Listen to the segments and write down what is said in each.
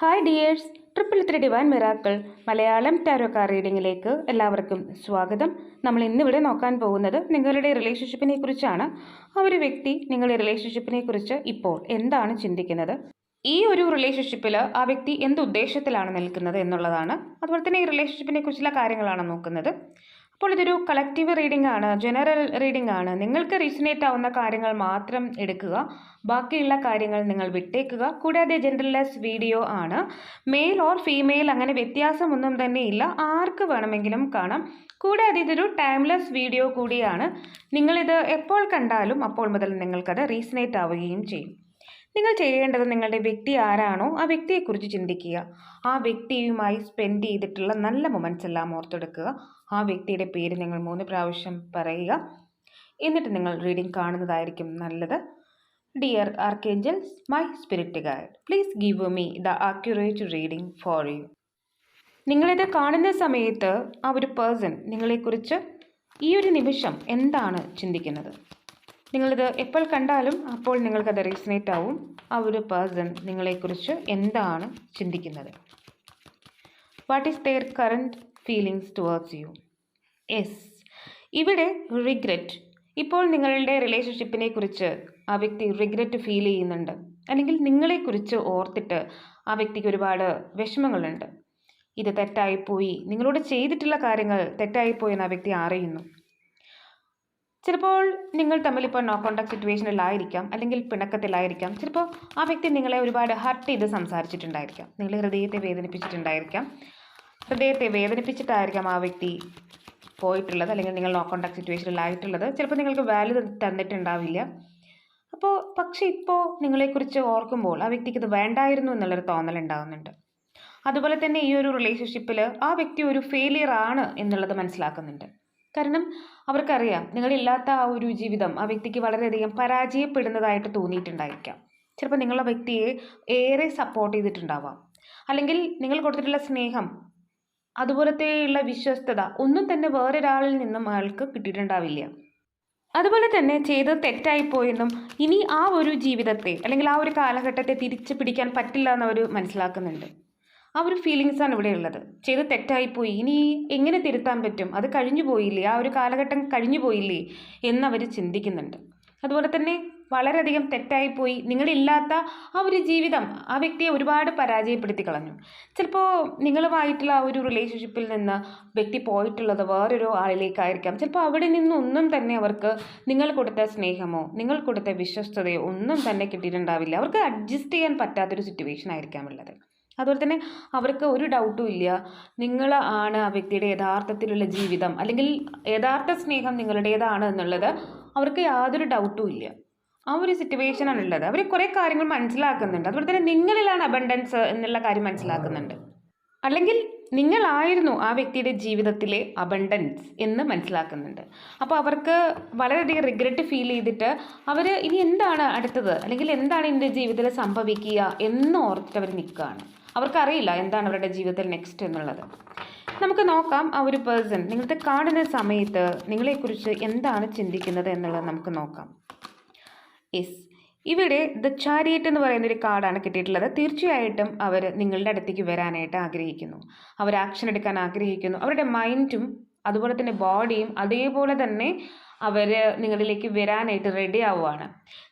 Hi dears triple three divine miracle Malayalam tarot card റീഡിങ്ങിലേക്ക് എല്ലാവർക്കും സ്വാഗതം. നമ്മൾ ഇന്നിവിടെ നോക്കാൻ പോകുന്നത് നിങ്ങളുടെ റിലേഷൻഷിപ്പിനെ കുറിച്ചാണ്. ആ ഒരു വ്യക്തി നിങ്ങളുടെ റിലേഷൻഷിപ്പിനെ കുറിച്ച് ഇപ്പോൾ എന്താണ് ചിന്തിക്കുന്നത്? ഈ ഒരു റിലേഷൻഷിപ്പിൽ ആ വ്യക്തി എന്ത് ഉദ്ദേശത്തിലാണ് നിൽക്കുന്നത് എന്നുള്ളതാണ്. അതുപോലെ തന്നെ ഈ റിലേഷൻഷിപ്പിനെ കുറിച്ചുള്ള കാര്യങ്ങളാണ് നോക്കുന്നത്. അപ്പോൾ ഇതൊരു കളക്റ്റീവ് റീഡിംഗ് ആണ് ജനറൽ റീഡിംഗ് ആണ്. നിങ്ങൾക്ക് റീസണേറ്റ് ആവുന്ന കാര്യങ്ങൾ മാത്രം എടുക്കുക. ബാക്കിയുള്ള കാര്യങ്ങൾ നിങ്ങൾ വിട്ടേക്കുക. കൂടാതെ ജെൻഡർലെസ് വീഡിയോ ആണ്. മെയിൽ ഓർ ഫീമെയിൽ അങ്ങനെ വ്യത്യാസമൊന്നും തന്നെ ഇല്ല. ആർക്ക് വേണമെങ്കിലും കാണാം. കൂടാതെ ഇതൊരു ടൈംലെസ് വീഡിയോ കൂടിയാണ്. നിങ്ങളിത് എപ്പോൾ കണ്ടാലും അപ്പോൾ മുതൽ നിങ്ങൾക്കത് റീസണേറ്റ് ആവുകയും ചെയ്യും. നിങ്ങൾ ചെയ്യേണ്ടത് നിങ്ങളുടെ വ്യക്തി ആരാണോ ആ വ്യക്തിയെക്കുറിച്ച് ചിന്തിക്കുക. ആ വ്യക്തിയുമായി സ്പെൻഡ് ചെയ്തിട്ടുള്ള നല്ല മൊമെന്റ്സ് എല്ലാം ഓർത്തെടുക്കുക. ആ വ്യക്തിയുടെ പേര് നിങ്ങൾ മൂന്ന് പ്രാവശ്യം പറയുക. എന്നിട്ട് നിങ്ങൾ റീഡിംഗ് കാണുന്നതായിരിക്കും നല്ലത്. Dear archangels my spirit guide please give me the accurate reading for you നിങ്ങളിത് കാണുന്ന സമയത്ത് ആ ഒരു പേഴ്സൺ നിങ്ങളെക്കുറിച്ച് ഈ ഒരു നിമിഷം എന്താണ് ചിന്തിക്കുന്നത്? നിങ്ങളിത് എപ്പോൾ കണ്ടാലും അപ്പോൾ നിങ്ങൾക്കത് റീസണേറ്റ് ആവും. ആ ഒരു പേഴ്സൺ നിങ്ങളെക്കുറിച്ച് എന്താണ് ചിന്തിക്കുന്നത്? What is their current feelings towards you is ഇവിടെ റിഗ്രറ്റ് ഇപ്പോൾ നിങ്ങളുടെ റിലേഷൻഷിപ്പിനെ കുറിച്ച് ആ വ്യക്തി റിഗ്രറ്റ് ഫീൽ ചെയ്യുന്നുണ്ട്. അല്ലെങ്കിൽ നിങ്ങളെക്കുറിച്ച് ഓർത്തിട്ട് ആ വ്യക്തിക്ക് ഒരുപാട് വിഷമങ്ങളുണ്ട്. ഇത് തെറ്റായിപ്പോയി നിങ്ങളോട് ചെയ്തിട്ടുള്ള കാര്യങ്ങൾ തെറ്റായിപ്പോയി എന്ന് ആ വ്യക്തി അറിയുന്നു. ചിലപ്പോൾ നിങ്ങൾ തമ്മിൽ ഇപ്പോൾ നോ കോണ്ടാക്ട് സിറ്റുവേഷനിലായിരിക്കാം അല്ലെങ്കിൽ പിണക്കത്തിലായിരിക്കാം. ചിലപ്പോൾ ആ വ്യക്തി നിങ്ങളെ ഒരുപാട് ഹർട്ട് ചെയ്ത് സംസാരിച്ചിട്ടുണ്ടായിരിക്കാം. നിങ്ങളെ ഹൃദയത്തെ വേദനിപ്പിച്ചിട്ടുണ്ടായിരിക്കാം. ഹൃദയത്തെ വേദനിപ്പിച്ചിട്ടായിരിക്കാം ആ വ്യക്തി പോയിട്ടുള്ളത് അല്ലെങ്കിൽ നിങ്ങൾ നോ കോണ്ടാക്ട് സിറ്റുവേഷനിലായിട്ടുള്ളത് ചിലപ്പോൾ നിങ്ങൾക്ക് വാല്യൂ തന്നിട്ടുണ്ടാവില്ല. അപ്പോൾ പക്ഷേ ഇപ്പോൾ നിങ്ങളെക്കുറിച്ച് ഓർക്കുമ്പോൾ ആ വ്യക്തിക്ക് ഇത് വേണ്ടായിരുന്നു എന്നുള്ളൊരു തോന്നൽ ഉണ്ടാകുന്നുണ്ട് അതുപോലെ തന്നെ ഈ ഒരു റിലേഷൻഷിപ്പിൽ ആ വ്യക്തി ഒരു ഫെയിലിയർ ആണ് എന്നുള്ളത് മനസ്സിലാക്കുന്നുണ്ട്. കാരണം അവർക്കറിയാം നിങ്ങളില്ലാത്ത ആ ഒരു ജീവിതം ആ വ്യക്തിക്ക് വളരെയധികം പരാജയപ്പെടുന്നതായിട്ട് തോന്നിയിട്ടുണ്ടായിരിക്കാം. ചിലപ്പോൾ നിങ്ങളുടെ വ്യക്തിയെ ഏറെ സപ്പോർട്ട് ചെയ്തിട്ടുണ്ടാവാം. അല്ലെങ്കിൽ നിങ്ങൾ കൊടുത്തിട്ടുള്ള സ്നേഹം അതുപോലത്തെയുള്ള വിശ്വസ്തത ഒന്നും തന്നെ വേറൊരാളിൽ നിന്നും അയാൾക്ക് കിട്ടിയിട്ടുണ്ടാവില്ല. അതുപോലെ തന്നെ ചെയ്തത് തെറ്റായിപ്പോയെന്നും ഇനി ആ ഒരു ജീവിതത്തെ അല്ലെങ്കിൽ ആ ഒരു കാലഘട്ടത്തെ തിരിച്ചു പിടിക്കാൻ പറ്റില്ല എന്നവർ മനസ്സിലാക്കുന്നുണ്ട്. ആ ഒരു ഫീലിങ്സാണ് ഇവിടെ ഉള്ളത്. ചെയ്ത് തെറ്റായിപ്പോയി. ഇനി എങ്ങനെ തിരുത്താൻ പറ്റും? അത് കഴിഞ്ഞു പോയില്ലേ ആ ഒരു കാലഘട്ടം കഴിഞ്ഞു പോയില്ലേ എന്നവർ ചിന്തിക്കുന്നുണ്ട്. അതുപോലെ തന്നെ വളരെയധികം തെറ്റായിപ്പോയി. നിങ്ങളില്ലാത്ത ആ ഒരു ജീവിതം ആ വ്യക്തിയെ ഒരുപാട് പരാജയപ്പെടുത്തി കളഞ്ഞു ചിലപ്പോൾ നിങ്ങളുമായിട്ടുള്ള ആ ഒരു റിലേഷൻഷിപ്പിൽ നിന്ന് വ്യക്തി പോയിട്ടുള്ളത് വേറൊരു ആളിലേക്കായിരിക്കാം. ചിലപ്പോൾ അവിടെ നിന്നൊന്നും തന്നെ അവർക്ക് നിങ്ങൾ കൊടുത്ത സ്നേഹമോ നിങ്ങൾ കൊടുത്ത വിശ്വസ്തതയോ ഒന്നും തന്നെ കിട്ടിയിട്ടുണ്ടാവില്ല. അവർക്ക് അഡ്ജസ്റ്റ് ചെയ്യാൻ പറ്റാത്തൊരു സിറ്റുവേഷൻ ആയിരിക്കാം ഉള്ളത്. അതുപോലെ തന്നെ അവർക്ക് ഒരു ഡൗട്ടും ഇല്ല. നിങ്ങൾ ആണ് ആ വ്യക്തിയുടെ യഥാർത്ഥത്തിലുള്ള ജീവിതം അല്ലെങ്കിൽ യഥാർത്ഥ സ്നേഹം നിങ്ങളുടേതാണ് എന്നുള്ളത് അവർക്ക് യാതൊരു ഡൗട്ടും ഇല്ല. ആ ഒരു സിറ്റുവേഷനാണ് ഉള്ളത്. അവർ കുറേ കാര്യങ്ങൾ മനസ്സിലാക്കുന്നുണ്ട്. അതുപോലെ തന്നെ നിങ്ങളിലാണ് അബണ്ടൻസ് എന്നുള്ള കാര്യം മനസ്സിലാക്കുന്നുണ്ട്. അല്ലെങ്കിൽ നിങ്ങളായിരുന്നു ആ വ്യക്തിയുടെ ജീവിതത്തിലെ അബണ്ടൻസ് എന്ന് മനസ്സിലാക്കുന്നുണ്ട്. അപ്പോൾ അവർക്ക് വളരെയധികം റിഗ്രറ്റ് ഫീൽ ചെയ്തിട്ട് അവർ ഇനി എന്താണ് അടുത്തത്? അല്ലെങ്കിൽ എന്താണ് എന്റെ ജീവിതത്തിൽ സംഭവിക്കുക എന്ന് ഓർത്തിട്ട് അവർ നിൽക്കുകയാണ്. അവർക്കറിയില്ല എന്താണ് അവരുടെ ജീവിതത്തിൽ നെക്സ്റ്റ് എന്നുള്ളത്. നമുക്ക് നോക്കാം ആ ഒരു പേഴ്സൺ നിങ്ങളുടെ കാണുന്ന സമയത്ത് നിങ്ങളെക്കുറിച്ച് എന്താണ് ചിന്തിക്കുന്നത് എന്നുള്ളത് നമുക്ക് നോക്കാം. യെസ് ഇവിടെ ദ ചാരിയറ്റ് എന്ന് പറയുന്ന ഒരു കാർഡാണ് കിട്ടിയിട്ടുള്ളത്. തീർച്ചയായിട്ടും അവർ നിങ്ങളുടെ അടുത്തേക്ക് വരാനായിട്ട് ആഗ്രഹിക്കുന്നു. അവർ ആക്ഷൻ എടുക്കാൻ ആഗ്രഹിക്കുന്നു. അവരുടെ മൈൻഡും അതുപോലെ തന്നെ ബോഡിയും അതേപോലെ തന്നെ അവർ നിങ്ങളിലേക്ക് വരാനായിട്ട് റെഡി ആവുകയാണ്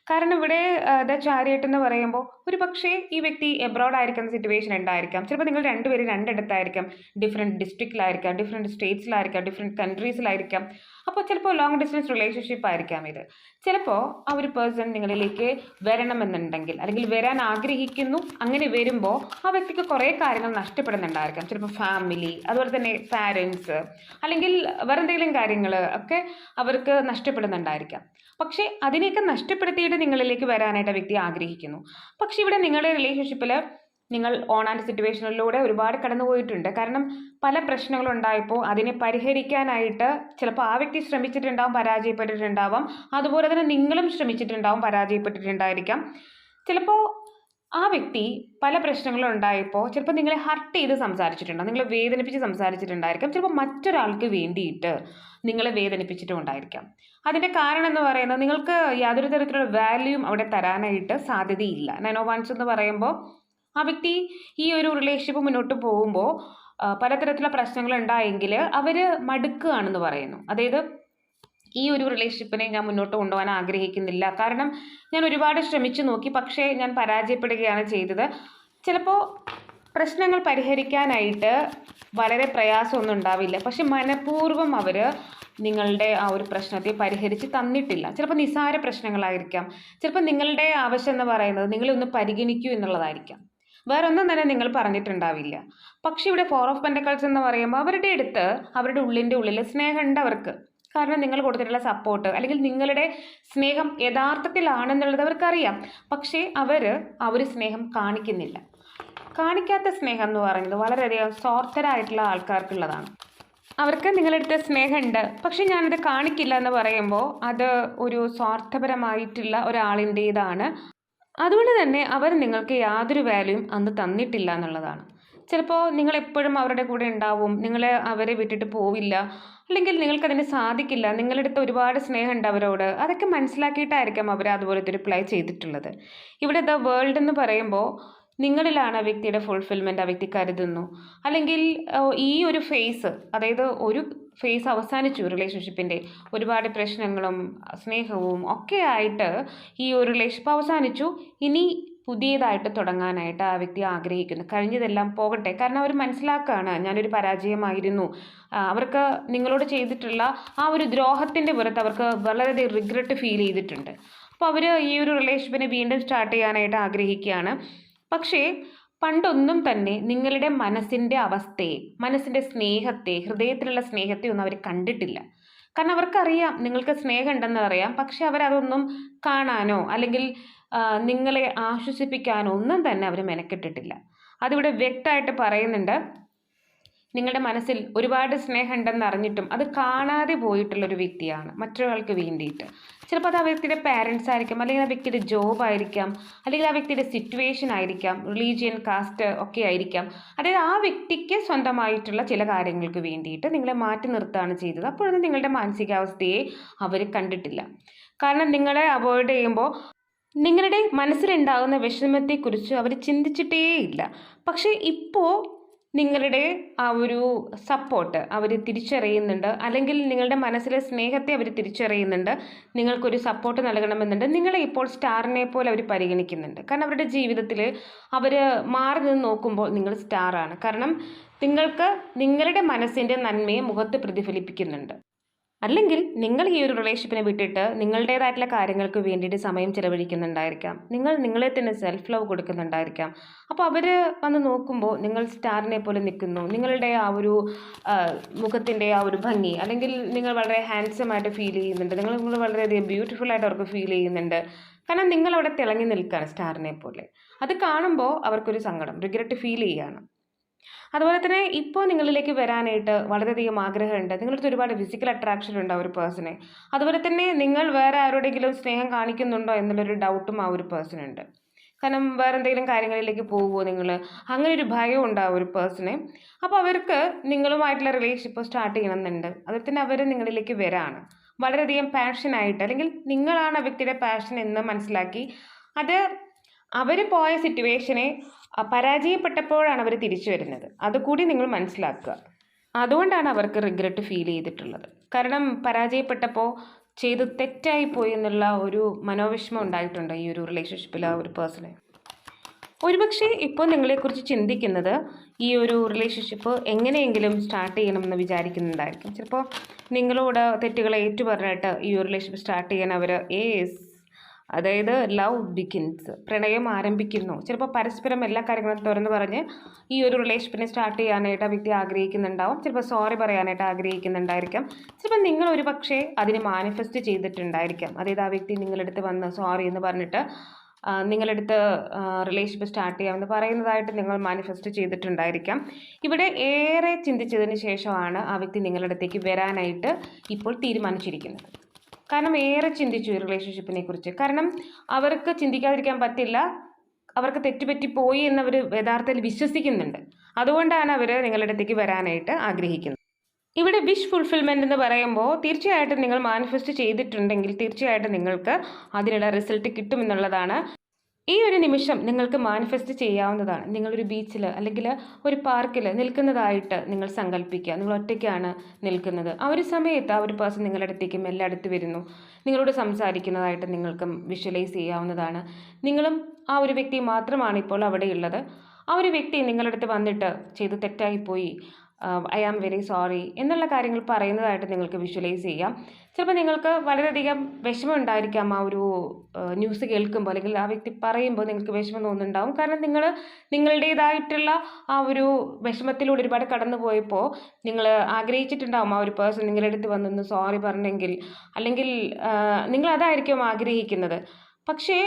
കാരണം ഇവിടെ ദ ചാരിയറ്റ് എന്ന് പറയുമ്പോൾ ഒരു പക്ഷേ ഈ വ്യക്തി എബ്രോഡ് ആയിരിക്കുന്ന സിറ്റുവേഷൻ ഉണ്ടായിരിക്കാം. ചിലപ്പോൾ നിങ്ങൾ രണ്ടുപേരും രണ്ടിടത്തായിരിക്കാം. ഡിഫറെന്റ് ഡിസ്ട്രിക്റ്റിലായിരിക്കാം ഡിഫറെന്റ് സ്റ്റേറ്റ്സിലായിരിക്കാം ഡിഫറെന്റ് കൺട്രീസിലായിരിക്കാം അപ്പോൾ ചിലപ്പോൾ ലോങ് ഡിസ്റ്റൻസ് റിലേഷൻഷിപ്പ് ആയിരിക്കാം ഇത്. ചിലപ്പോൾ ആ ഒരു പേഴ്സൺ നിങ്ങളിലേക്ക് വരണമെന്നുണ്ടെങ്കിൽ അല്ലെങ്കിൽ വരാൻ ആഗ്രഹിക്കുന്നു അങ്ങനെ വരുമ്പോൾ ആ വ്യക്തിക്ക് കുറേ കാര്യങ്ങൾ നഷ്ടപ്പെടുന്നുണ്ടായിരിക്കാം. ചിലപ്പോൾ ഫാമിലി അതുപോലെ തന്നെ പാരൻസ് അല്ലെങ്കിൽ വേറെ എന്തെങ്കിലും കാര്യങ്ങൾ ഒക്കെ അവർക്ക് നഷ്ടപ്പെടുന്നുണ്ടായിരിക്കാം. പക്ഷേ അതിനെയൊക്കെ നഷ്ടപ്പെടുത്തിയിട്ട് നിങ്ങളിലേക്ക് വരാനായിട്ട് വ്യക്തി ആഗ്രഹിക്കുന്നു. പക്ഷെ ഇവിടെ നിങ്ങളുടെ റിലേഷൻഷിപ്പിൽ നിങ്ങൾ ഓൺ ആൻഡ് സിറ്റുവേഷനിലൂടെ ഒരുപാട് കടന്നുപോയിട്ടുണ്ട്. കാരണം പല പ്രശ്നങ്ങളുണ്ടായപ്പോൾ അതിനെ പരിഹരിക്കാനായിട്ട് ചിലപ്പോൾ ആ വ്യക്തി ശ്രമിച്ചിട്ടുണ്ടാവും പരാജയപ്പെട്ടിട്ടുണ്ടാവാം. അതുപോലെ തന്നെ നിങ്ങളും ശ്രമിച്ചിട്ടുണ്ടാവും പരാജയപ്പെട്ടിട്ടുണ്ടായിരിക്കാം. ചിലപ്പോൾ ആ വ്യക്തി പല പ്രശ്നങ്ങളും ഉണ്ടായപ്പോൾ ചിലപ്പോൾ നിങ്ങളെ ഹർട്ട് ചെയ്ത് സംസാരിച്ചിട്ടുണ്ടാകും നിങ്ങളെ വേദനിപ്പിച്ച് സംസാരിച്ചിട്ടുണ്ടായിരിക്കാം. ചിലപ്പോൾ മറ്റൊരാൾക്ക് വേണ്ടിയിട്ട് നിങ്ങളെ വേദനിപ്പിച്ചിട്ടും ഉണ്ടായിരിക്കാം. അതിന്റെ കാരണം എന്ന് പറയുന്നത് നിങ്ങൾക്ക് യാതൊരു തരത്തിലുള്ള വാല്യൂം അവിടെ തരാനായിട്ട് സാധ്യതയില്ല. നൈനോ വൺസ് എന്ന് പറയുമ്പോൾ ആ വ്യക്തി ഈ ഒരു റിലേഷൻഷിപ്പ് മുന്നോട്ട് പോകുമ്പോൾ പലതരത്തിലുള്ള പ്രശ്നങ്ങൾ ഉണ്ടായെങ്കിൽ അവർ മടുക്കുകയാണെന്ന് പറയുന്നു. അതായത് ഈ ഒരു റിലേഷൻഷിപ്പിനെ ഞാൻ മുന്നോട്ട് കൊണ്ടുപോകാൻ ആഗ്രഹിക്കുന്നില്ല. കാരണം ഞാൻ ഒരുപാട് ശ്രമിച്ചു നോക്കി പക്ഷേ ഞാൻ പരാജയപ്പെടുകയാണ് ചെയ്തത്. ചിലപ്പോൾ പ്രശ്നങ്ങൾ പരിഹരിക്കാനായിട്ട് വളരെ പ്രയാസമൊന്നും ഉണ്ടാവില്ല. പക്ഷെ മനഃപൂർവം അവർ നിങ്ങളുടെ ആ ഒരു പ്രശ്നത്തെ പരിഹരിച്ച് തന്നിട്ടില്ല. ചിലപ്പോൾ നിസ്സാര പ്രശ്നങ്ങളായിരിക്കാം. ചിലപ്പോൾ നിങ്ങളുടെ ആവശ്യം എന്ന് പറയുന്നത് നിങ്ങളെ ഒന്ന് പരിഗണിക്കൂ എന്നുള്ളതായിരിക്കാം. വേറെ ഒന്നും തന്നെ നിങ്ങൾ പറഞ്ഞിട്ടുണ്ടാവില്ല. പക്ഷേ ഇവിടെ ഫോർ ഓഫ് പെൻഡക്കൾസ് എന്ന് പറയുമ്പോൾ അവരുടെ അടുത്ത് അവരുടെ ഉള്ളിന്റെ ഉള്ളിൽ സ്നേഹമുണ്ട് അവർക്ക്. കാരണം നിങ്ങൾ കൊടുത്തിട്ടുള്ള സപ്പോർട്ട് അല്ലെങ്കിൽ നിങ്ങളുടെ സ്നേഹം യഥാർത്ഥത്തിലാണെന്നുള്ളത് അവർക്കറിയാം. പക്ഷേ അവർ ആ ഒരു സ്നേഹം കാണിക്കുന്നില്ല. കാണിക്കാത്ത സ്നേഹം എന്ന് പറയുന്നത് വളരെയധികം സ്വാർത്ഥരായിട്ടുള്ള ആൾക്കാർക്കുള്ളതാണ്. അവർക്ക് നിങ്ങളെടുത്ത സ്നേഹമുണ്ട്. പക്ഷെ ഞാനത് കാണിക്കില്ല എന്ന് പറയുമ്പോൾ അത് ഒരു സ്വാർത്ഥപരമായിട്ടുള്ള ഒരാളിന്റേതാണ്. അതുകൊണ്ട് തന്നെ അവർ നിങ്ങൾക്ക് യാതൊരു വാല്യൂയും അന്ന് തന്നിട്ടില്ല എന്നുള്ളതാണ്. ചിലപ്പോൾ നിങ്ങൾ എപ്പോഴും അവരുടെ കൂടെ ഉണ്ടാവും. നിങ്ങൾ അവരെ വിട്ടിട്ട് പോവില്ല. അല്ലെങ്കിൽ നിങ്ങൾക്ക് നിങ്ങൾക്കതിന് സാധിക്കില്ല. നിങ്ങളടുത്ത് ഒരുപാട് സ്നേഹമുണ്ട് അവരോട്. അതൊക്കെ മനസ്സിലാക്കിയിട്ടായിരിക്കാം അവർ അതുപോലത്തെ ഒരു പ്ലേ ചെയ്തിട്ടുള്ളത്. ഇവിടെ ദ വേൾഡ് എന്ന് പറയുമ്പോൾ നിങ്ങളിലാണ് ആ വ്യക്തിയുടെ ഫുൾഫിൽമെന്റ് ആ വ്യക്തി കരുതുന്നു. അല്ലെങ്കിൽ ഈ ഒരു ഫേസ് അതായത് ഒരു ഫേസ് അവസാനിച്ചു റിലേഷൻഷിപ്പിന്റെ ഒരുപാട് പ്രശ്നങ്ങളും സ്നേഹവും ഒക്കെ ആയിട്ട് ഈ ഒരു റിലേഷൻഷിപ്പ് അവസാനിച്ചു. ഇനി പുതിയതായിട്ട് തുടങ്ങാനായിട്ട് ആ വ്യക്തി ആഗ്രഹിക്കുന്നു. കഴിഞ്ഞതെല്ലാം പോകട്ടെ. കാരണം അവർ മനസ്സിലാക്കുകയാണ് ഞാനൊരു പരാജയമായിരുന്നു. അവർക്ക് നിങ്ങളോട് ചെയ്തിട്ടുള്ള ആ ഒരു ദ്രോഹത്തിന്റെ പുറത്ത് അവർക്ക് വളരെയധികം റിഗ്രറ്റ് ഫീൽ ചെയ്തിട്ടുണ്ട്. അപ്പോൾ അവർ ഈ ഒരു റിലേഷൻഷിപ്പിനെ വീണ്ടും സ്റ്റാർട്ട് ചെയ്യാനായിട്ട് ആഗ്രഹിക്കുകയാണ്. പക്ഷേ പണ്ടൊന്നും തന്നെ നിങ്ങളുടെ മനസ്സിന്റെ അവസ്ഥയെ മനസ്സിന്റെ സ്നേഹത്തെ ഹൃദയത്തിലുള്ള സ്നേഹത്തെ ഒന്നും അവർ കണ്ടിട്ടില്ല. കാരണം അവർക്കറിയാം നിങ്ങൾക്ക് സ്നേഹം ഉണ്ടെന്ന് അറിയാം. പക്ഷെ അവരതൊന്നും കാണാനോ അല്ലെങ്കിൽ നിങ്ങളെ ആശ്വസിപ്പിക്കാൻ ഒന്നും തന്നെ അവർ മെനക്കെട്ടിട്ടില്ല. അതിവിടെ വ്യക്തമായിട്ട് പറയുന്നുണ്ട് നിങ്ങളുടെ മനസ്സിൽ ഒരുപാട് സ്നേഹം ഉണ്ടെന്ന് അറിഞ്ഞിട്ടും അത് കാണാതെ പോയിട്ടുള്ളൊരു വ്യക്തിയാണ് മറ്റൊരാൾക്ക് വേണ്ടിയിട്ട്. ചിലപ്പോൾ അത് ആ വ്യക്തിയുടെ പാരൻസ് ആയിരിക്കാം അല്ലെങ്കിൽ ആ വ്യക്തിയുടെ ജോബ് ആയിരിക്കാം അല്ലെങ്കിൽ ആ വ്യക്തിയുടെ സിറ്റുവേഷൻ ആയിരിക്കാം റിലീജിയൻ കാസ്റ്റ് ഒക്കെ ആയിരിക്കാം. അതായത് ആ വ്യക്തിക്ക് സ്വന്തമായിട്ടുള്ള ചില കാര്യങ്ങൾക്ക് വേണ്ടിയിട്ട് നിങ്ങളെ മാറ്റി നിർത്തുകയാണ് ചെയ്തത്. അപ്പോഴൊന്നും നിങ്ങളുടെ മാനസികാവസ്ഥയെ അവർ കണ്ടിട്ടില്ല. കാരണം നിങ്ങളെ അവോയ്ഡ് ചെയ്യുമ്പോൾ നിങ്ങളുടെ മനസ്സിലുണ്ടാകുന്ന വിഷമത്തെക്കുറിച്ച് അവർ ചിന്തിച്ചിട്ടേയില്ല. പക്ഷേ ഇപ്പോൾ നിങ്ങളുടെ ആ ഒരു സപ്പോർട്ട് അവർ തിരിച്ചറിയുന്നുണ്ട്. അല്ലെങ്കിൽ നിങ്ങളുടെ മനസ്സിലെ സ്നേഹത്തെ അവർ തിരിച്ചറിയുന്നുണ്ട്. നിങ്ങൾക്കൊരു സപ്പോർട്ട് നൽകണമെന്നുണ്ട്. നിങ്ങളെ ഇപ്പോൾ സ്റ്റാറിനെ പോലെ അവർ പരിഗണിക്കുന്നുണ്ട്. കാരണം അവരുടെ ജീവിതത്തിൽ അവർ മാറി നിന്ന് നോക്കുമ്പോൾ നിങ്ങൾ സ്റ്റാറാണ്. കാരണം നിങ്ങൾക്ക് നിങ്ങളുടെ മനസ്സിന്റെ നന്മയെ മുഖത്ത് പ്രതിഫലിപ്പിക്കുന്നുണ്ട്. അല്ലെങ്കിൽ നിങ്ങൾ ഈ ഒരു റിലേഷൻഷിപ്പിനെ വിട്ടിട്ട് നിങ്ങളുടേതായിട്ടുള്ള കാര്യങ്ങൾക്ക് വേണ്ടിയിട്ട് സമയം ചെലവഴിക്കുന്നുണ്ടായിരിക്കാം. നിങ്ങൾ നിങ്ങളെ തന്നെ സെൽഫ് ലവ് കൊടുക്കുന്നുണ്ടായിരിക്കാം. അപ്പോൾ അവർ വന്ന് നോക്കുമ്പോൾ നിങ്ങൾ സ്റ്റാറിനെ പോലെ നിൽക്കുന്നു. നിങ്ങളുടെ ആ ഒരു മുഖത്തിന്റെ ആ ഒരു ഭംഗി അല്ലെങ്കിൽ നിങ്ങൾ വളരെ ഹാൻസം ആയിട്ട് ഫീൽ ചെയ്യുന്നുണ്ട്. നിങ്ങൾ നിങ്ങൾ വളരെയധികം ബ്യൂട്ടിഫുൾ ആയിട്ട് അവർക്ക് ഫീൽ ചെയ്യുന്നുണ്ട്. കാരണം നിങ്ങൾ അവിടെ തിളങ്ങി നിൽക്കുകയാണ് സ്റ്റാറിനെ പോലെ. അത് കാണുമ്പോൾ അവർക്കൊരു സങ്കടം റിഗ്രറ്റ് ഫീൽ ചെയ്യുകയാണ് അതുപോലെ തന്നെ ഇപ്പോൾ നിങ്ങളിലേക്ക് വരാനായിട്ട് വളരെയധികം ആഗ്രഹമുണ്ട്. നിങ്ങളുടെ ഒരുപാട് ഫിസിക്കൽ അട്രാക്ഷൻ ഉണ്ട് ആ ഒരു പേഴ്സണെ അതുപോലെ തന്നെ നിങ്ങൾ വേറെ ആരോടെങ്കിലും സ്നേഹം കാണിക്കുന്നുണ്ടോ എന്നുള്ളൊരു ഡൗട്ടും ആ ഒരു പേഴ്സണുണ്ട് കാരണം വേറെ എന്തെങ്കിലും കാര്യങ്ങളിലേക്ക് പോകുമോ നിങ്ങൾ അങ്ങനെ ഒരു ഭയം ഉണ്ട് ആ ഒരു പേഴ്സണെ അപ്പോൾ അവർക്ക് നിങ്ങളുമായിട്ടുള്ള റിലേഷൻഷിപ്പ് സ്റ്റാർട്ട് ചെയ്യണമെന്നുണ്ട്. അതുപോലെ തന്നെ അവർ നിങ്ങളിലേക്ക് വരാണ്. വളരെയധികം പാഷനായിട്ട് അല്ലെങ്കിൽ നിങ്ങളാണ് ആ വ്യക്തിയുടെ പാഷൻ എന്ന് മനസ്സിലാക്കി അത് അവർ പോയ സിറ്റുവേഷനെ പരാജയപ്പെട്ടപ്പോഴാണ് അവർ തിരിച്ചു വരുന്നത്. അതുകൂടി നിങ്ങൾ മനസ്സിലാക്കുക. അതുകൊണ്ടാണ് അവർക്ക് റിഗ്രറ്റ് ഫീൽ ചെയ്തിട്ടുള്ളത്. കാരണം പരാജയപ്പെട്ടപ്പോൾ ചെയ്ത് തെറ്റായി പോയി എന്നുള്ള ഒരു മനോവിഷമം ഉണ്ടായിട്ടുണ്ട് ഈ ഒരു റിലേഷൻഷിപ്പിൽ ആ ഒരു പേഴ്സണെ ഒരുപക്ഷെ ഇപ്പോൾ നിങ്ങളെക്കുറിച്ച് ചിന്തിക്കുന്നത് ഈ ഒരു റിലേഷൻഷിപ്പ് എങ്ങനെയെങ്കിലും സ്റ്റാർട്ട് ചെയ്യണമെന്ന് വിചാരിക്കുന്നുണ്ടായിരിക്കും ചിലപ്പോൾ നിങ്ങളോട് തെറ്റുകളെ ഏറ്റുപറഞ്ഞിട്ട് ഈ ഒരു റിലേഷൻഷിപ്പ് സ്റ്റാർട്ട് ചെയ്യാൻ അവർ ഏസ് അതായത് ലവ് ബിഗിൻസ് പ്രണയം ആരംഭിക്കുന്നു. ചിലപ്പോൾ പരസ്പരം എല്ലാ കാര്യങ്ങളും തുറന്ന് പറഞ്ഞ് ഈ ഒരു റിലേഷൻഷിപ്പിനെ സ്റ്റാർട്ട് ചെയ്യാനായിട്ട് ആ വ്യക്തി ആഗ്രഹിക്കുന്നുണ്ടാവും. ചിലപ്പോൾ സോറി പറയാനായിട്ട് ആഗ്രഹിക്കുന്നുണ്ടായിരിക്കാം. ചിലപ്പോൾ നിങ്ങൾ ഒരു പക്ഷേ അതിന് മാനിഫെസ്റ്റ് ചെയ്തിട്ടുണ്ടായിരിക്കാം. അതായത് ആ വ്യക്തി നിങ്ങളടുത്ത് വന്ന് സോറി എന്ന് പറഞ്ഞിട്ട് നിങ്ങളടുത്ത് റിലേഷൻഷിപ്പ് സ്റ്റാർട്ട് ചെയ്യാമെന്ന് പറയുന്നതായിട്ട് നിങ്ങൾ മാനിഫെസ്റ്റ് ചെയ്തിട്ടുണ്ടായിരിക്കാം. ഇവിടെ ഏറെ ചിന്തിച്ചതിന് ശേഷമാണ് ആ വ്യക്തി നിങ്ങളുടെ അടുത്തേക്ക് വരാനായിട്ട് ഇപ്പോൾ തീരുമാനിച്ചിരിക്കുന്നത്. കാരണം ഏറെ ചിന്തിച്ചു ഈ റിലേഷൻഷിപ്പിനെ കുറിച്ച്. കാരണം അവർക്ക് ചിന്തിക്കാതിരിക്കാൻ പറ്റില്ല. അവർക്ക് തെറ്റുപറ്റി പോയി എന്നവർ യഥാർത്ഥത്തിൽ വിശ്വസിക്കുന്നുണ്ട്. അതുകൊണ്ടാണ് അവർ നിങ്ങളുടെ അടുത്തേക്ക് വരാനായിട്ട് ആഗ്രഹിക്കുന്നത്. ഇവിടെ വിഷ് ഫുൾഫിൽമെന്റ് എന്ന് പറയുമ്പോൾ തീർച്ചയായിട്ടും നിങ്ങൾ മാനിഫെസ്റ്റ് ചെയ്തിട്ടുണ്ടെങ്കിൽ തീർച്ചയായിട്ടും നിങ്ങൾക്ക് അതിനുള്ള റിസൾട്ട് കിട്ടുമെന്നുള്ളതാണ് ഈ ഒരു നിമിഷം നിങ്ങൾക്ക് മാനിഫെസ്റ്റ് ചെയ്യാവുന്നതാണ്. നിങ്ങളൊരു ബീച്ചിൽ അല്ലെങ്കിൽ ഒരു പാർക്കിൽ നിൽക്കുന്നതായിട്ട് നിങ്ങൾ സങ്കല്പിക്കുക നിങ്ങൾ ഒറ്റയ്ക്കാണ് നിൽക്കുന്നത്. ആ ഒരു സമയത്ത് ആ ഒരു പേഴ്സൺ നിങ്ങളുടെ അടുത്തേക്ക് അടുത്ത് വരുന്നു. നിങ്ങളോട് സംസാരിക്കുന്നതായിട്ട് നിങ്ങൾക്ക് വിഷ്വലൈസ് ചെയ്യാവുന്നതാണ്. നിങ്ങളും ആ ഒരു വ്യക്തി മാത്രമാണ് ഇപ്പോൾ അവിടെയുള്ളത്. ആ ഒരു വ്യക്തി നിങ്ങളുടെ അടുത്ത് വന്നിട്ട് ചെയ്ത് തെറ്റായിപ്പോയി. ഐ ആം വെരി സോറി എന്നുള്ള കാര്യങ്ങൾ പറയുന്നതായിട്ട് നിങ്ങൾക്ക് വിഷ്വലൈസ് ചെയ്യാം. ചിലപ്പോൾ നിങ്ങൾക്ക് വളരെയധികം വിഷമം ഉണ്ടായിരിക്കാം ആ ഒരു ന്യൂസ് കേൾക്കുമ്പോൾ അല്ലെങ്കിൽ ആ വ്യക്തി പറയുമ്പോൾ നിങ്ങൾക്ക് വിഷമം തോന്നുന്നുണ്ടാവും. കാരണം നിങ്ങൾ നിങ്ങളുടേതായിട്ടുള്ള ആ ഒരു വിഷമത്തിലൂടെ ഒരുപാട് കടന്നു പോയപ്പോൾ നിങ്ങൾ ആഗ്രഹിച്ചിട്ടുണ്ടാവും ആ ഒരു പേഴ്സൺ നിങ്ങളുടെ അടുത്ത് വന്നൊന്ന് സോറി പറഞ്ഞെങ്കിൽ അല്ലെങ്കിൽ നിങ്ങൾ അതായിരിക്കും ആഗ്രഹിക്കുന്നത്. പക്ഷേ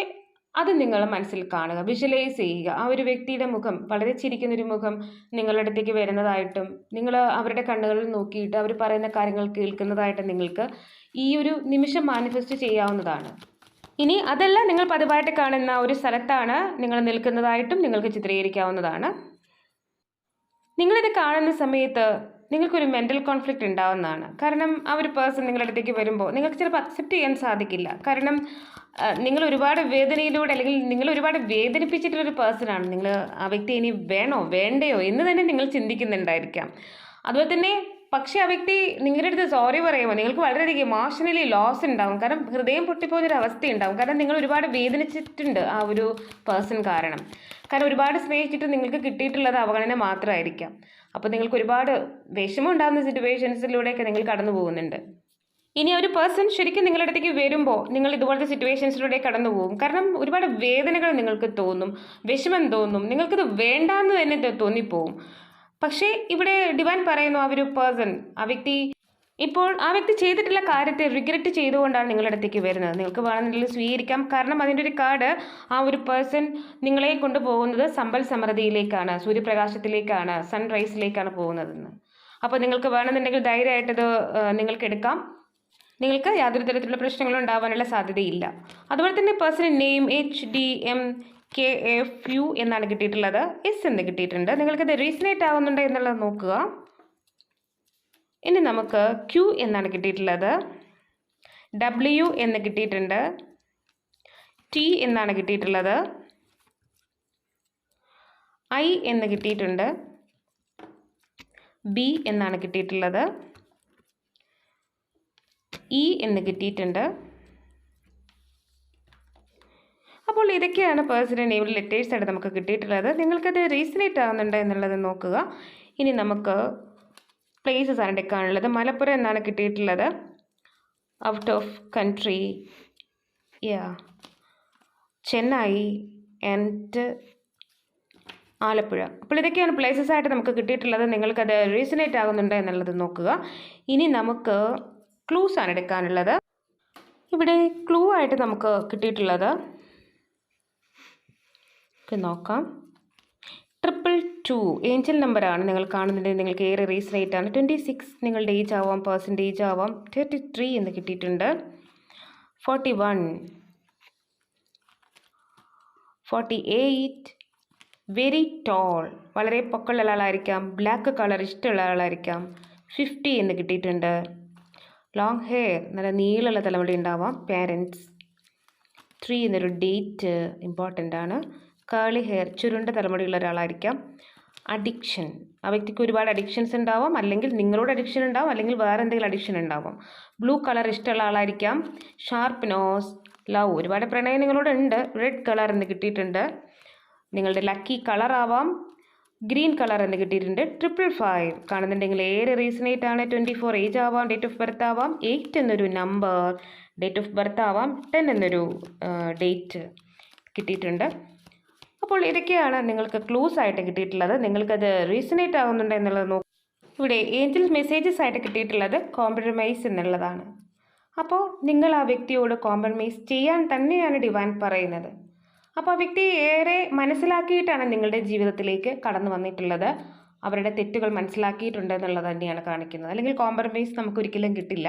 അത് നിങ്ങൾ മനസ്സിൽ കാണുക വിഷ്വലൈസ് ചെയ്യുക. ആ ഒരു വ്യക്തിയുടെ മുഖം വളരെ ചിരിക്കുന്നൊരു മുഖം നിങ്ങളുടെ അടുത്തേക്ക് വരുന്നതായിട്ടും നിങ്ങൾ അവരുടെ കണ്ണുകളിൽ നോക്കിയിട്ട് അവർ പറയുന്ന കാര്യങ്ങൾ കേൾക്കുന്നതായിട്ട് നിങ്ങൾക്ക് ഈ ഒരു നിമിഷം മാനിഫെസ്റ്റ് ചെയ്യാവുന്നതാണ്. ഇനി അതെല്ലാം നിങ്ങൾ പതിവായിട്ട് കാണുന്ന ഒരു സ്ഥലത്താണ് നിങ്ങൾ നിൽക്കുന്നതായിട്ടും നിങ്ങൾക്ക് ചിത്രീകരിക്കാവുന്നതാണ്. നിങ്ങളിത് കാണുന്ന സമയത്ത് നിങ്ങൾക്കൊരു മെന്റൽ കോൺഫ്ലിക്റ്റ് ഉണ്ടാവുന്നതാണ്. കാരണം ആ ഒരു പേഴ്സൺ നിങ്ങളുടെ അടുത്തേക്ക് വരുമ്പോൾ നിങ്ങൾക്ക് ചിലപ്പോൾ അക്സെപ്റ്റ് ചെയ്യാൻ സാധിക്കില്ല. കാരണം നിങ്ങൾ ഒരുപാട് വേദനയിലൂടെ അല്ലെങ്കിൽ നിങ്ങൾ ഒരുപാട് വേദനിപ്പിച്ചിട്ടുള്ളൊരു പേഴ്സണാണ് നിങ്ങൾ ആ വ്യക്തി ഇനി വേണോ വേണ്ടയോ എന്ന് തന്നെ നിങ്ങൾ ചിന്തിക്കുന്നുണ്ടായിരിക്കാം. അതുപോലെ തന്നെ പക്ഷേ ആ വ്യക്തി നിങ്ങളുടെ അടുത്ത് സോറി പറയുമ്പോൾ നിങ്ങൾക്ക് വളരെയധികം ഇമോഷണലി ലോസ് ഉണ്ടാവും. കാരണം ഹൃദയം പൊട്ടിപ്പോകുന്നൊരു അവസ്ഥ ഉണ്ടാവും കാരണം നിങ്ങൾ ഒരുപാട് വേദനിച്ചിട്ടുണ്ട് ആ ഒരു പേഴ്സൺ കാരണം. കാരണം ഒരുപാട് സ്നേഹിച്ചിട്ട് നിങ്ങൾക്ക് കിട്ടിയിട്ടുള്ളത് അവഗണന മാത്രമായിരിക്കാം. അപ്പോൾ നിങ്ങൾക്ക് ഒരുപാട് വിഷമം ഉണ്ടാകുന്ന സിറ്റുവേഷൻസിലൂടെയൊക്കെ നിങ്ങൾ കടന്നു പോകുന്നുണ്ട്. ഇനി ഒരു പേഴ്സൺ ശരിക്കും നിങ്ങളുടെ അടുത്തേക്ക് വരുമ്പോൾ നിങ്ങൾ ഇതുപോലത്തെ സിറ്റുവേഷൻസിലൂടെ കടന്നു പോകും. കാരണം ഒരുപാട് വേദനകൾ നിങ്ങൾക്ക് തോന്നും വിഷമം തോന്നും. നിങ്ങൾക്കിത് വേണ്ടാന്ന് തന്നെ തോന്നിപ്പോവും. പക്ഷേ ഇവിടെ ഡിവൈൻ പറയുന്നു ആ പേഴ്സൺ ആ വ്യക്തി ഇപ്പോൾ ആ വ്യക്തി ചെയ്തിട്ടുള്ള കാര്യത്തെ റിഗ്രറ്റ് ചെയ്തുകൊണ്ടാണ് നിങ്ങളുടെ അടുത്തേക്ക് വരുന്നത്. നിങ്ങൾക്ക് വേണമെന്നുണ്ടെങ്കിൽ സ്വീകരിക്കാം. കാരണം അതിന്റെ ഒരു കാർഡ് ആ ഒരു പേഴ്സൺ നിങ്ങളെ കൊണ്ടുപോകുന്നത് സമ്പൽ സമൃദ്ധിയിലേക്കാണ് സൂര്യപ്രകാശത്തിലേക്കാണ് സൺറൈസിലേക്കാണ് പോകുന്നതെന്ന്. അപ്പോൾ നിങ്ങൾക്ക് വേണമെന്നുണ്ടെങ്കിൽ ധൈര്യമായിട്ടത് നിങ്ങൾക്ക് എടുക്കാം. നിങ്ങൾക്ക് യാതൊരു തരത്തിലുള്ള പ്രശ്നങ്ങളും ഉണ്ടാവാനുള്ള സാധ്യതയില്ല. അതുപോലെ തന്നെ person name H D M K F U എന്നാണ് കിട്ടിയിട്ടുള്ളത്. എസ് എന്ന് കിട്ടിയിട്ടുണ്ട്. നിങ്ങൾക്കത് റീസണേറ്റ് ആവുന്നുണ്ടോ എന്നുള്ളത് നോക്കുക. ഇനി നമുക്ക് ക്യു എന്നാണ് കിട്ടിയിട്ടുള്ളത്. ഡബ്ല്യു എന്ന് കിട്ടിയിട്ടുണ്ട്. ടി എന്നാണ് കിട്ടിയിട്ടുള്ളത്. ഐ എന്ന് കിട്ടിയിട്ടുണ്ട്. ബി എന്നാണ് കിട്ടിയിട്ടുള്ളത്. ഇ എന്ന് കിട്ടിയിട്ടുണ്ട്. അപ്പോൾ ഇതൊക്കെയാണ് പേഴ്സണൽ നെയിമിൽ ലെറ്റേഴ്സ് ആയിട്ട് നമുക്ക് കിട്ടിയിട്ടുള്ളത്. നിങ്ങൾക്കത് റീസണേറ്റ് ആകുന്നുണ്ടോ എന്നുള്ളത് നോക്കുക. ഇനി നമുക്ക് പ്ലേസസ് ആണ് എടുക്കാനുള്ളത്. മലപ്പുറം എന്നാണ് കിട്ടിയിട്ടുള്ളത്. ഔട്ട് ഓഫ് കൺട്രി യാ ചെന്നൈ ആൻഡ് ആലപ്പുഴ. അപ്പോൾ ഇതൊക്കെയാണ് പ്ലേസസ് ആയിട്ട് നമുക്ക് കിട്ടിയിട്ടുള്ളത്. നിങ്ങൾക്കത് റീസണേറ്റ് ആകുന്നുണ്ടോ എന്നുള്ളത് നോക്കുക. ഇനി നമുക്ക് ക്ലൂസ് ആണ് എടുക്കാനുള്ളത്. ഇവിടെ ക്ലൂ ആയിട്ട് നമുക്ക് കിട്ടിയിട്ടുള്ളത്. നോക്കാം. ട്രിപ്പിൾ ടു ഏഞ്ചൽ നമ്പറാണ് നിങ്ങൾ കാണുന്നുണ്ടെങ്കിൽ നിങ്ങൾക്ക് ഏറെ റേറ്റ് ആണ്. ട്വന്റി സിക്സ് നിങ്ങളുടെ ഏജ് ആവാം പേഴ്സന്റേജ് ആവാം. തേർട്ടി ത്രീ എന്ന് കിട്ടിയിട്ടുണ്ട്. Forty one forty eight very tall വളരെ പൊക്കമുള്ള ആളായിരിക്കാം. ബ്ലാക്ക് കളർ ഇഷ്ടമുള്ള ആളായിരിക്കാം. ഫിഫ്റ്റി എന്ന് കിട്ടിയിട്ടുണ്ട്. ലോങ് ഹെയർ നല്ല നീളമുള്ള തലമുടി ഉണ്ടാവാം. പാരൻസ് ത്രീ എന്നൊരു ഡേറ്റ് ഇമ്പോർട്ടന്റ് ആണ്. Curly hair ചുരുണ്ട തലമുടിയുള്ള ഒരാളായിരിക്കാം. അഡിക്ഷൻ ആ വ്യക്തിക്ക് ഒരുപാട് അഡിക്ഷൻസ് ഉണ്ടാവാം. അല്ലെങ്കിൽ നിങ്ങളോട് അഡിക്ഷൻ ഉണ്ടാവും. അല്ലെങ്കിൽ വേറെ എന്തെങ്കിലും അഡിക്ഷൻ ഉണ്ടാവാം. ബ്ലൂ കളർ ഇഷ്ടമുള്ള ആളായിരിക്കാം. ഷാർപ്പ് നോസ് ലവ് ഒരുപാട് പ്രണയം നിങ്ങളോട് ഉണ്ട്. റെഡ് കളർ എന്ന് കിട്ടിയിട്ടുണ്ട്. നിങ്ങളുടെ ലക്കി കളർ ആവാം. ഗ്രീൻ കളർ എന്ന് കിട്ടിയിട്ടുണ്ട്. ട്രിപ്പിൾ ഫൈവ് കാണുന്നുണ്ടെങ്കിൽ ഏറെ റീസണേറ്റ് ആണ്. ട്വന്റി ഫോർ ഏജ് ആവാം. ഡേറ്റ് ഓഫ് ബർത്ത് ആവാം. എയ്റ്റ് എന്നൊരു നമ്പർ ഡേറ്റ് ഓഫ് ബർത്ത് ആവാം. ടെൻ എന്നൊരു ഡേറ്റ് കിട്ടിയിട്ടുണ്ട്. അപ്പോൾ ഇതൊക്കെയാണ് നിങ്ങൾക്ക് ക്ലൂസ് ആയിട്ട് കിട്ടിയിട്ടുള്ളത്. നിങ്ങൾക്കത് റീസണേറ്റ് ആവുന്നുണ്ട് എന്നുള്ളത് നോക്കും. ഇവിടെ ഏഞ്ചൽ മെസ്സേജസ് ആയിട്ട് കിട്ടിയിട്ടുള്ളത് കോംപ്രമൈസ് എന്നുള്ളതാണ്. അപ്പോൾ നിങ്ങൾ ആ വ്യക്തിയോട് കോംപ്രമൈസ് ചെയ്യാൻ തന്നെയാണ് ഡിവാൻ പറയുന്നത്. അപ്പോൾ ആ വ്യക്തി ഏറെ മനസ്സിലാക്കിയിട്ടാണ് നിങ്ങളുടെ ജീവിതത്തിലേക്ക് കടന്നു വന്നിട്ടുള്ളത്. അവരുടെ തെറ്റുകൾ മനസ്സിലാക്കിയിട്ടുണ്ട് എന്നുള്ളത് തന്നെയാണ് കാണിക്കുന്നത്. അല്ലെങ്കിൽ കോംപ്രമൈസ് നമുക്കൊരിക്കലും കിട്ടില്ല.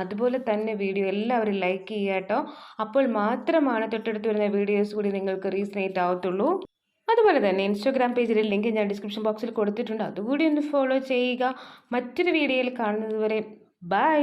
അതുപോലെ തന്നെ വീഡിയോ എല്ലാവരും ലൈക്ക് ചെയ്യുക കേട്ടോ. അപ്പോൾ മാത്രമാണ് തൊട്ടടുത്ത് വരുന്ന വീഡിയോസ് കൂടി നിങ്ങൾക്ക് റീസനേറ്റ് ആവത്തുള്ളൂ. അതുപോലെ തന്നെ ഇൻസ്റ്റാഗ്രാം പേജിലെ ലിങ്ക് ഞാൻ ഡിസ്ക്രിപ്ഷൻ ബോക്സിൽ കൊടുത്തിട്ടുണ്ട്. അതുകൂടി ഒന്ന് ഫോളോ ചെയ്യുക. മറ്റൊരു വീഡിയോയിൽ കാണുന്നതുവരെ ബൈ